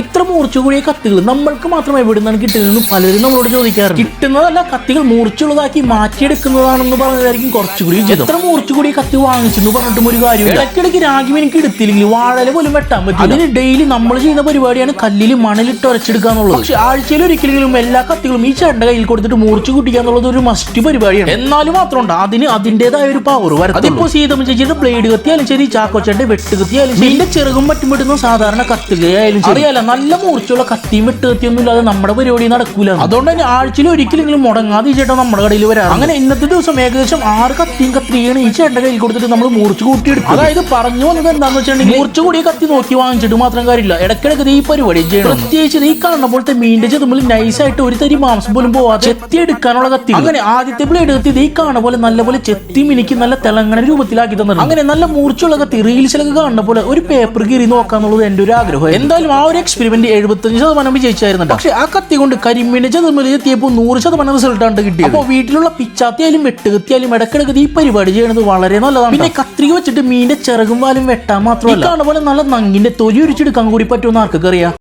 ഇത്ര മൂർച്ച കൂടിയ കത്തികൾ നമ്മൾക്ക് മാത്രമേ എവിടെ നിന്നാണ് കിട്ടുന്നതെന്ന് പലരും നമ്മളോട് ചോദിക്കാറുണ്ട്. കിട്ടുന്നതല്ല കത്തികൾ മൂർച്ചയുള്ളതാക്കി മാറ്റിയെടുക്കുന്നതാണെന്ന് പറഞ്ഞതായിരിക്കും കുറച്ചുകൂടി ഉചിതം. ഇത്ര മൂർച്ച കൂടിയ കത്തി വാങ്ങിച്ചെന്ന് പറഞ്ഞിട്ടും ഒരു കാര്യം ഇടയ്ക്കിടയ്ക്ക് രാഗി എനിക്ക് എടുത്തില്ലെങ്കിൽ വാഴല പോലും വെട്ടാൻ പറ്റും അതിന് ഡെയിലി നമ്മൾ ചെയ്യുന്ന പരിപാടിയാണ് കല്ലിൽ മണലിട്ട് ഉരച്ചെടുക്കുക എന്നുള്ളത്. പക്ഷെ ആഴ്ചയിൽ ഒരിക്കലെങ്കിലും എല്ലാ കത്തികളും ഈ ചേട്ടന്റെ കയ്യിൽ കൊടുത്തിട്ട് മൂർച്ച കൂട്ടിക്കുക എന്നുള്ളത് ഒരു മസ്റ്റ് പരിപാടിയാണ്. എന്നാലും മാത്രമുണ്ട് അതിന് അതിന്റേതായ ഒരു പവർ വരും അതിപ്പോ സീതം ചേച്ചിയുടെ ബ്ലേഡ് കത്തിയാലും ശരി ചാക്കോച്ചന്റെ വെട്ട് കത്തിയാലും ശരി. ചെറുകും മറ്റും വെട്ടുന്ന സാധാരണ കത്തുകയായാലും ശരി. നല്ല മൂർച്ചയുള്ള കത്തിയും വെട്ടുകത്തിയൊന്നും ഇല്ലാതെ നമ്മുടെ പരിപാടി നടക്കൂല. അതുകൊണ്ട് തന്നെ ആഴ്ചയിൽ ഒരിക്കലെങ്കിലും മുടങ്ങാതെ ഈ ചേട്ടൻ നമ്മുടെ കടയിൽ വരാം അങ്ങനെ ഇന്നത്തെ ദിവസം ഏകദേശം ആറ് കത്തിയും കത്തിയാണ് ഈ ചേട്ടന്റെ കയ്യിൽ കൊടുത്തിട്ട് നമ്മൾ മൂർച്ച കൂട്ടിയെടുക്കും അതായത് പറഞ്ഞു വന്നത് എന്താണെന്ന് വെച്ചിട്ടുണ്ടെങ്കിൽ മൂർച്ച കൂടിയ കത്തി നോക്കി വാങ്ങിച്ചിട്ട് മാത്രം കാര്യമില്ല. ഇടയ്ക്കിടയ്ക്ക് ഈ പരിപാടി ചെയ്യണം. പ്രത്യേകിച്ച് ഈ കാണുന്ന പോലത്തെ മീനിന്റെ ചെതുമ്പിൽ നൈസായിട്ട് ഒരു തരി മാംസം പോലും പോവാതെ ചെത്തി എടുക്കാനുള്ള കത്തി അങ്ങനെ ആദ്യത്തെ ബ്ലേഡ് കത്തി ഈ കാണുന്ന പോലെ നല്ലപോലെ ചെത്തി മിനിക്ക് നല്ല തിളങ്ങണ രൂപത്തിലാക്കി തന്നിട്ടുണ്ട്. അങ്ങനെ നല്ല മൂർച്ചയുള്ള കത്തി റീൽസിലൊക്കെ കാണുന്ന പോലെ ഒരു പേപ്പർ കീറി നോക്കാന്നുള്ളത് എന്റെ ഒരു ആഗ്രഹം എന്തായാലും ആ ഒരു എക്സ്പെരിമെന്റ് എഴുപത്തഞ്ച് ശതമാനം വിജയിച്ചായിരുന്നു പക്ഷേ ആ കത്തി കൊണ്ട് കരിമീനെ ചെതുമ്പിൽ എത്തിയപ്പോൾ നൂറ് ശതമാനം റിസൾട്ട് ആണ് കിട്ടിയത്. അപ്പോൾ വീട്ടിലുള്ള പിച്ചാത്തിയാലും വെട്ടുകത്തിയാലും ഇടക്കിടക്ക് ഈ പരിപാടി ചെയ്യുന്നത് വളരെ നല്ലതാണ് പിന്നെ കത്രിക വെച്ചിട്ട് മീനിന്റെ ചിറകും വാലും വെട്ടാൻ മാത്രമല്ല. കാണുമ്പോൾ പോലെ നല്ല നങ്ങിന്റെ തൊലി ഉരിച്ചെടുക്കാൻ കൂടി പറ്റുമെന്ന് ആർക്കൊക്കെ അറിയാം?